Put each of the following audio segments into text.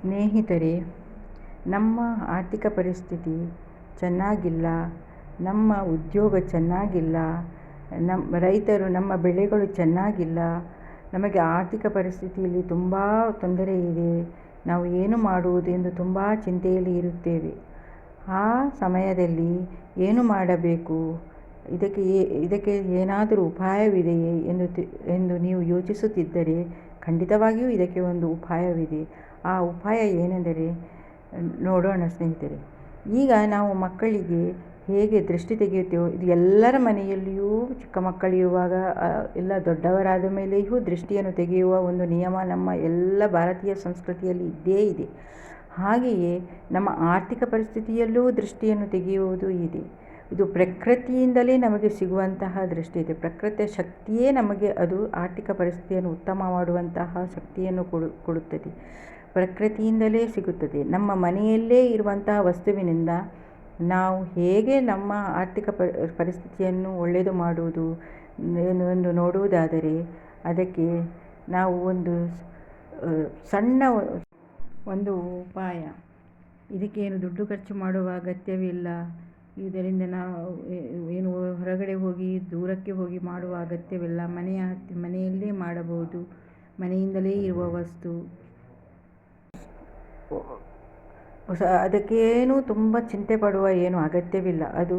ಸ್ನೇಹಿತರೆ, ನಮ್ಮ ಆರ್ಥಿಕ ಪರಿಸ್ಥಿತಿ ಚೆನ್ನಾಗಿಲ್ಲ, ನಮ್ಮ ಉದ್ಯೋಗ ಚೆನ್ನಾಗಿಲ್ಲ ನಮ್ಮ ರೈತರು, ನಮ್ಮ ಬೆಳೆಗಳು ಚೆನ್ನಾಗಿಲ್ಲ, ನಮಗೆ ಆರ್ಥಿಕ ಪರಿಸ್ಥಿತಿಯಲ್ಲಿ ತುಂಬ ತೊಂದರೆ ಇದೆ, ನಾವು ಏನು ಮಾಡುವುದು ಎಂದು ತುಂಬ ಚಿಂತೆಯಲ್ಲಿ ಇರುತ್ತೇವೆ. ಆ ಸಮಯದಲ್ಲಿ ಏನು ಮಾಡಬೇಕು? ಇದಕ್ಕೆ ಇದಕ್ಕೆ ಏನಾದರೂ ಉಪಾಯವಿದೆಯೇ ಎಂದು ಎಂದು ನೀವು ಯೋಚಿಸುತ್ತಿದ್ದರೆ ಖಂಡಿತವಾಗಿಯೂ ಇದಕ್ಕೆ ಒಂದು ಉಪಾಯವಿದೆ. ಆ ಉಪಾಯ ಏನೆಂದರೆ, ನೋಡೋಣ ಸ್ನೇಹಿತರೆ. ಈಗ ನಾವು ಮಕ್ಕಳಿಗೆ ಹೇಗೆ ದೃಷ್ಟಿ ತೆಗೆಯುತ್ತೇವೋ, ಇದು ಎಲ್ಲರ ಮನೆಯಲ್ಲಿಯೂ ಚಿಕ್ಕ ಮಕ್ಕಳಿರುವಾಗ ಎಲ್ಲ ದೊಡ್ಡವರಾದ ಮೇಲೆಯೂ ದೃಷ್ಟಿಯನ್ನು ತೆಗೆಯುವ ಒಂದು ನಿಯಮ ನಮ್ಮ ಎಲ್ಲ ಭಾರತೀಯ ಸಂಸ್ಕೃತಿಯಲ್ಲಿ ಇದ್ದೇ ಇದೆ. ಹಾಗೆಯೇ ನಮ್ಮ ಆರ್ಥಿಕ ಪರಿಸ್ಥಿತಿಯಲ್ಲೂ ದೃಷ್ಟಿಯನ್ನು ತೆಗೆಯುವುದು ಇದೆ. ಇದು ಪ್ರಕೃತಿಯಿಂದಲೇ ನಮಗೆ ಸಿಗುವಂತಹ ದೃಷ್ಟಿ ಇದೆ. ಪ್ರಕೃತಿಯ ಶಕ್ತಿಯೇ ನಮಗೆ ಅದು ಆರ್ಥಿಕ ಪರಿಸ್ಥಿತಿಯನ್ನು ಉತ್ತಮ ಮಾಡುವಂತಹ ಶಕ್ತಿಯನ್ನು ಕೊಡು, ಕೊಡುತ್ತದೆ. ಪ್ರಕೃತಿಯಿಂದಲೇ ಸಿಗುತ್ತದೆ. ನಮ್ಮ ಮನೆಯಲ್ಲೇ ಇರುವಂತಹ ವಸ್ತುವಿನಿಂದ ನಾವು ಹೇಗೆ ನಮ್ಮ ಆರ್ಥಿಕ ಪರಿಸ್ಥಿತಿಯನ್ನು ಒಳ್ಳೆಯದು ಮಾಡುವುದು ಎಂದು ನೋಡುವುದಾದರೆ ಅದಕ್ಕೆ ನಾವು ಒಂದು ಸಣ್ಣ ಒಂದು ಉಪಾಯ. ಇದಕ್ಕೇನು ದುಡ್ಡು ಖರ್ಚು ಮಾಡುವ ಅಗತ್ಯವಿಲ್ಲ. ಇದರಿಂದ ನಾವು ಏನು ಹೊರಗಡೆ ಹೋಗಿ ದೂರಕ್ಕೆ ಹೋಗಿ ಮಾಡುವ ಅಗತ್ಯವಿಲ್ಲ. ಮನೆಯ ಮನೆಯಲ್ಲೇ ಮಾಡಬಹುದು. ಮನೆಯಿಂದಲೇ ಇರುವ ವಸ್ತು. ಅದಕ್ಕೇನು ತುಂಬ ಚಿಂತೆ ಪಡುವ ಏನು ಅಗತ್ಯವಿಲ್ಲ. ಅದು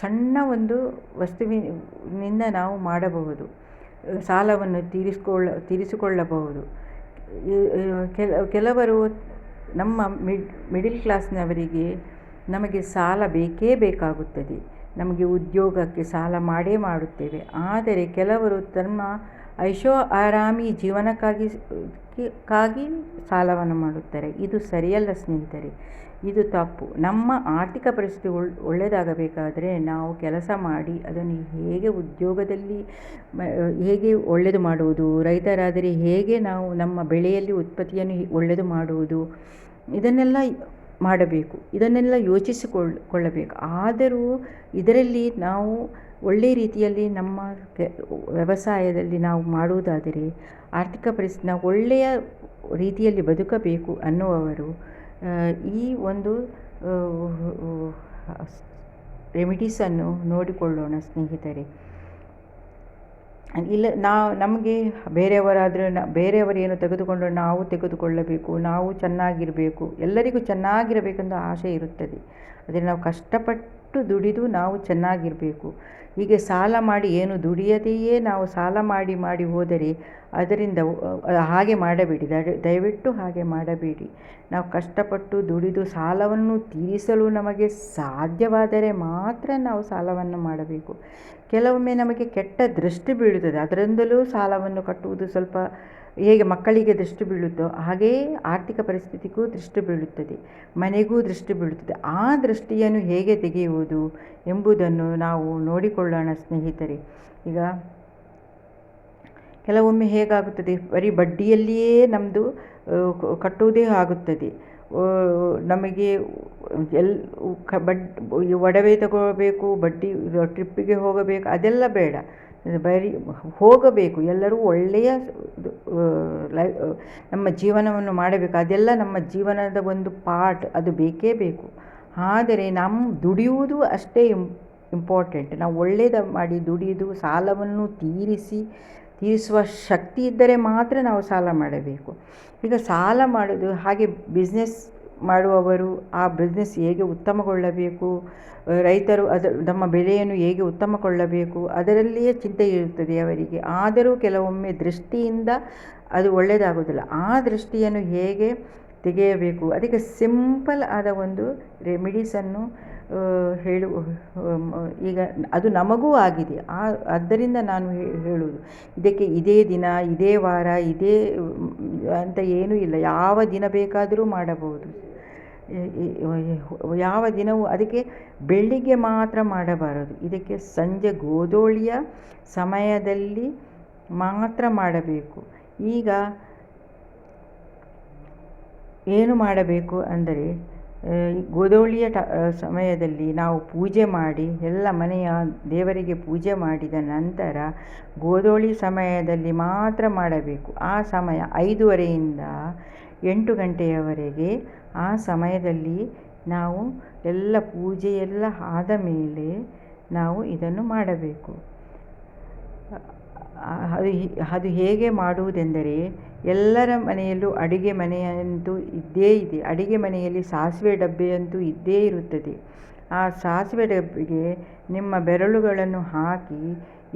ಸಣ್ಣ ಒಂದು ವಸ್ತುವಿನಿಂದ ನಾವು ಮಾಡಬಹುದು. ಸಾಲವನ್ನು ತೀರಿಸಿಕೊಳ್ಳ, ತೀರಿಸಿಕೊಳ್ಳಬಹುದು. ಕೆಲವರು ನಮ್ಮ ಮಿಡ್, ಮಿಡಿಲ್ ಕ್ಲಾಸ್ನವರಿಗೆ ನಮಗೆ ಸಾಲ ಬೇಕೇ ಬೇಕಾಗುತ್ತದೆ. ನಮಗೆ ಉದ್ಯೋಗಕ್ಕೆ ಸಾಲ ಮಾಡೇ ಮಾಡುತ್ತೇವೆ. ಆದರೆ ಕೆಲವರು ತಮ್ಮ ಐಷೋ ಆರಾಮಿ ಜೀವನಕ್ಕಾಗಿ ಕ್ಕಾಗಿ ಸಾಲವನ್ನು ಮಾಡುತ್ತಾರೆ. ಇದು ಸರಿಯಲ್ಲ ಸ್ನೇಹಿತರೆ, ಇದು ತಪ್ಪು. ನಮ್ಮ ಆರ್ಥಿಕ ಪರಿಸ್ಥಿತಿ ಒಳ್ಳೆಯದಾಗಬೇಕಾದರೆ ನಾವು ಕೆಲಸ ಮಾಡಿ ಅದನ್ನು ಹೇಗೆ ಉದ್ಯೋಗದಲ್ಲಿ ಹೇಗೆ ಒಳ್ಳೆಯದು ಮಾಡುವುದು, ರೈತರಾದರೆ ಹೇಗೆ ನಾವು ನಮ್ಮ ಬೆಳೆಯಲ್ಲಿ ಉತ್ಪತ್ತಿಯನ್ನು ಒಳ್ಳೆಯದು ಮಾಡುವುದು, ಇದನ್ನೆಲ್ಲ ಮಾಡಬೇಕು ಇದನ್ನೆಲ್ಲ ಯೋಚಿಸಿಕೊಳ್ಳ ಕೊಳ್ಳಬೇಕು ಆದರೂ ಇದರಲ್ಲಿ ನಾವು ಒಳ್ಳೆಯ ರೀತಿಯಲ್ಲಿ ನಮ್ಮ ವ್ಯವಸಾಯದಲ್ಲಿ ನಾವು ಮಾಡುವುದಾದರೆ ಆರ್ಥಿಕ ಪರಿಸ್ಥಿತಿ ನಾವು ಒಳ್ಳೆಯ ರೀತಿಯಲ್ಲಿ ಬದುಕಬೇಕು ಅನ್ನುವವರು ಈ ಒಂದು ರೆಮಿಡೀಸನ್ನು ನೋಡಿಕೊಳ್ಳೋಣ ಸ್ನೇಹಿತರೆ ಇಲ್ಲ, ನಾವು, ನಮಗೆ ಬೇರೆಯವರಾದರೆ ನ ಏನು ತೆಗೆದುಕೊಂಡು ನಾವು ತೆಗೆದುಕೊಳ್ಳಬೇಕು, ನಾವು ಚೆನ್ನಾಗಿರಬೇಕು, ಎಲ್ಲರಿಗೂ ಚೆನ್ನಾಗಿರಬೇಕೆಂದು ಆಸೆ ಇರುತ್ತದೆ. ಆದರೆ ನಾವು ಕಷ್ಟಪಟ್ಟು ದುಡಿದು ನಾವು ಚೆನ್ನಾಗಿರಬೇಕು. ಹೀಗೆ ಸಾಲ ಮಾಡಿ ಏನು ದುಡಿಯದೆಯೇ ನಾವು ಸಾಲ ಮಾಡಿ ಮಾಡಿ ಹೋದರೆ ಅದರಿಂದ ಹಾಗೆ ಮಾಡಬೇಡಿ. ದಯವಿಟ್ಟು ಹಾಗೆ ಮಾಡಬೇಡಿ. ನಾವು ಕಷ್ಟಪಟ್ಟು ದುಡಿದು ಸಾಲವನ್ನು ತೀರಿಸಲು ನಮಗೆ ಸಾಧ್ಯವಾದರೆ ಮಾತ್ರ ನಾವು ಸಾಲವನ್ನು ಮಾಡಬೇಕು. ಕೆಲವೊಮ್ಮೆ ನಮಗೆ ಕೆಟ್ಟ ದೃಷ್ಟಿ ಬೀಳುತ್ತದೆ. ಅದರಿಂದಲೂ ಸಾಲವನ್ನು ಕಟ್ಟುವುದು ಸ್ವಲ್ಪ ಹೇಗೆ ಮಕ್ಕಳಿಗೆ ದೃಷ್ಟಿ ಬೀಳುತ್ತೋ ಹಾಗೆಯೇ ಆರ್ಥಿಕ ಪರಿಸ್ಥಿತಿಗೂ ದೃಷ್ಟಿ ಬೀಳುತ್ತದೆ. ಮನೆಗೂ ದೃಷ್ಟಿ ಬೀಳುತ್ತದೆ. ಆ ದೃಷ್ಟಿಯನ್ನು ಹೇಗೆ ತೆಗೆಯುವುದು ಎಂಬುದನ್ನು ನಾವು ನೋಡಿಕೊಳ್ಳೋಣ ಸ್ನೇಹಿತರೆ. ಈಗ ಕೆಲವೊಮ್ಮೆ ಹೇಗಾಗುತ್ತದೆ? ಬರೀ ಬಡ್ಡಿಯಲ್ಲಿಯೇ ನಮ್ಮದು ಕಟ್ಟುವುದೇ ಆಗುತ್ತದೆ. ನಮಗೆ ಎಲ್ ಕ ಬಡ್ ಒಡವೆ ತಗೋಬೇಕು, ಬಡ್ಡಿ ಟ್ರಿಪ್ಪಿಗೆ ಹೋಗಬೇಕು, ಅದೆಲ್ಲ ಬೇಡ. ಬರೀ ಹೋಗಬೇಕು, ಎಲ್ಲರೂ ಒಳ್ಳೆಯ ಲೈ ನಮ್ಮ ಜೀವನವನ್ನು ಮಾಡಬೇಕು. ಅದೆಲ್ಲ ನಮ್ಮ ಜೀವನದ ಒಂದು ಪಾರ್ಟ್, ಅದು ಬೇಕೇ ಬೇಕು. ಆದರೆ ನಮ್ಮ ದುಡಿಯುವುದು ಅಷ್ಟೇ ಇಂ ಇಂಪಾರ್ಟೆಂಟ್ ನಾವು ಒಳ್ಳೆಯದ ಮಾಡಿ ದುಡಿದು ಸಾಲವನ್ನು ತೀರಿಸಿ, ತೀರಿಸುವ ಶಕ್ತಿ ಇದ್ದರೆ ಮಾತ್ರ ನಾವು ಸಾಲ ಮಾಡಬೇಕು. ಈಗ ಸಾಲ ಮಾಡೋದು ಹಾಗೆ ಬಿಸ್ನೆಸ್ ಮಾಡುವವರು ಆ ಬಿಸ್ನೆಸ್ ಹೇಗೆ ಉತ್ತಮಗೊಳ್ಳಬೇಕು ರೈತರು ಅದು, ನಮ್ಮ ಬೆಳೆಯನ್ನು ಹೇಗೆ ಉತ್ತಮಗೊಳ್ಳಬೇಕು ಅದರಲ್ಲಿಯೇ ಚಿಂತೆ ಇರುತ್ತದೆ ಅವರಿಗೆ. ಆದರೂ ಕೆಲವೊಮ್ಮೆ ದೃಷ್ಟಿಯಿಂದ ಅದು ಒಳ್ಳೆಯದಾಗೋದಿಲ್ಲ ಆ ದೃಷ್ಟಿಯನ್ನು ಹೇಗೆ ತೆಗೆಯಬೇಕು? ಅದಕ್ಕೆ ಸಿಂಪಲ್ ಆದ ಒಂದು ರೆಮಿಡೀಸನ್ನು ಹೇಳು ಈಗ ಅದು ನಮಗೂ ಆಗಿದೆ. ಆ, ಆದ್ದರಿಂದ ನಾನು ಹೇಳುವುದು. ಇದಕ್ಕೆ ಇದೇ ದಿನ, ಇದೇ ವಾರ, ಇದೇ ಅಂತ ಏನೂ ಇಲ್ಲ. ಯಾವ ದಿನ ಬೇಕಾದರೂ ಮಾಡಬಹುದು. ಯಾವ ದಿನವೂ ಅದಕ್ಕೆ ಬೆಳಿಗ್ಗೆ ಮಾತ್ರ ಮಾಡಬಾರದು. ಇದಕ್ಕೆ ಸಂಜೆ ಗೋಧೂಳಿಯ ಸಮಯದಲ್ಲಿ ಮಾತ್ರ ಮಾಡಬೇಕು. ಈಗ ಏನು ಮಾಡಬೇಕು ಅಂದರೆ ಗೋಧೂಳಿಯ ಟ ಸಮಯದಲ್ಲಿ ನಾವು ಪೂಜೆ ಮಾಡಿ, ಎಲ್ಲ ಮನೆಯ ದೇವರಿಗೆ ಪೂಜೆ ಮಾಡಿದ ನಂತರ ಗೋಧೂಳಿ ಸಮಯದಲ್ಲಿ ಮಾತ್ರ ಮಾಡಬೇಕು. ಆ ಸಮಯ ಐದೂವರೆಯಿಂದ ಎಂಟು ಗಂಟೆಯವರೆಗೆ ಆ ಸಮಯದಲ್ಲಿ ನಾವು ಎಲ್ಲ ಪೂಜೆಯೆಲ್ಲ ಆದ ಮೇಲೆ ನಾವು ಇದನ್ನು ಮಾಡಬೇಕು. ಅದು ಅದು ಹೇಗೆ ಮಾಡುವುದೆಂದರೆ ಎಲ್ಲರ ಮನೆಯಲ್ಲೂ ಅಡಿಗೆ ಮನೆಯಂತೂ ಇದ್ದೇ ಇದೆ. ಅಡಿಗೆ ಮನೆಯಲ್ಲಿ ಸಾಸಿವೆ ಡಬ್ಬೆಯಂತೂ ಇದ್ದೇ ಇರುತ್ತದೆ. ಆ ಸಾಸಿವೆ ಡಬ್ಬಿಗೆ ನಿಮ್ಮ ಬೆರಳುಗಳನ್ನು ಹಾಕಿ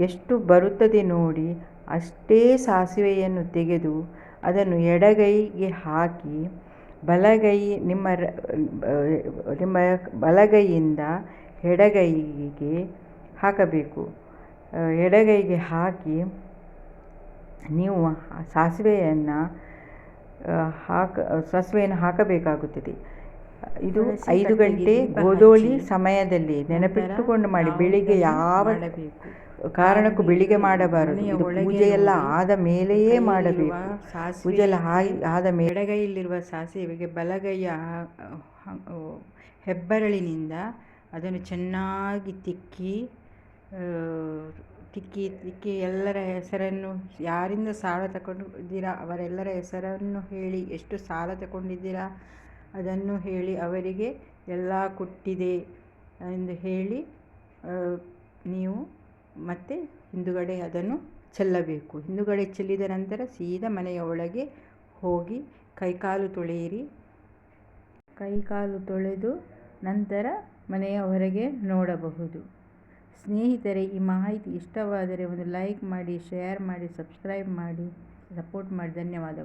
ಎಷ್ಟು ಬರುತ್ತದೆ ನೋಡಿ ಅಷ್ಟೇ ಸಾಸಿವೆಯನ್ನು ತೆಗೆದು ಅದನ್ನು ಎಡಗೈಗೆ ಹಾಕಿ ಬಲಗೈ ನಿಮ್ಮ ನಿಮ್ಮ ಬಲಗೈಯಿಂದ ಎಡಗೈಗೆ ಹಾಕಬೇಕು. ಎಡಗೈಗೆ ಹಾಕಿ ನೀವು ಸಾಸಿವೆಯನ್ನು ಹಾಕ ಸಾಸಿವೆಯನ್ನು ಹಾಕಬೇಕಾಗುತ್ತದೆ. ಇದು ಐದು ಗಂಟೆ ಗೋಧೂಳಿ ಸಮಯದಲ್ಲಿ ನೆನಪಿಟ್ಟುಕೊಂಡು ಮಾಡಿ ಬೆಳಿಗ್ಗೆ ಯಾವ ಕಾರಣಕ್ಕೂ ಬೆಳಿಗ್ಗೆ ಮಾಡಬಾರದು. ಇದು ಪೂಜೆ ಎಲ್ಲ ಆದ ಮೇಲೆಯೇ ಮಾಡಬೇಕು. ಪೂಜೆ ಎಲ್ಲ ಆದ ಮೇಲೆ ಎಡಗೈಯಲ್ಲಿರುವ ಸಾಸಿವೆಗೆ ಬಲಗೈಯ ಹೆಬ್ಬರಳಿನಿಂದ ಅದನ್ನು ಚೆನ್ನಾಗಿ ತಿಕ್ಕಿ ತಿಕ್ಕಿ ತಿಕ್ಕಿ ಎಲ್ಲರ ಹೆಸರನ್ನು ಯಾರಿಂದ ಸಾಲ ತಗೊಂಡಿದ್ದೀರಾ ಅವರೆಲ್ಲರ ಹೆಸರನ್ನು ಹೇಳಿ ಎಷ್ಟು ಸಾಲ ತಗೊಂಡಿದ್ದೀರಾ ಅದನ್ನು ಹೇಳಿ ಅವರಿಗೆ ಎಲ್ಲ ಕೊಟ್ಟಿದೆ ಎಂದು ಹೇಳಿ ನೀವು ಮತ್ತೆ ಹಿಂದುಗಡೆ ಅದನ್ನು ಚೆಲ್ಲಬೇಕು. ಹಿಂದುಗಡೆ ಚೆಲ್ಲಿದ ನಂತರ ಸೀದಾ ಮನೆಯ ಒಳಗೆ ಹೋಗಿ ಕೈಕಾಲು ತೊಳೆಯಿರಿ. ಕೈಕಾಲು ತೊಳೆದು ನಂತರ ಮನೆಯ ಹೊರಗೆ ನೋಡಬಹುದು. ಸ್ನೇಹಿತರೆ, ಈ ಮಾಹಿತಿ ಇಷ್ಟವಾದರೆ ಒಂದು ಲೈಕ್ ಮಾಡಿ, ಶೇರ್ ಮಾಡಿ, ಸಬ್ಸ್ಕ್ರೈಬ್ ಮಾಡಿ, ಸಪೋರ್ಟ್ ಮಾಡಿ. ಧನ್ಯವಾದಗಳು.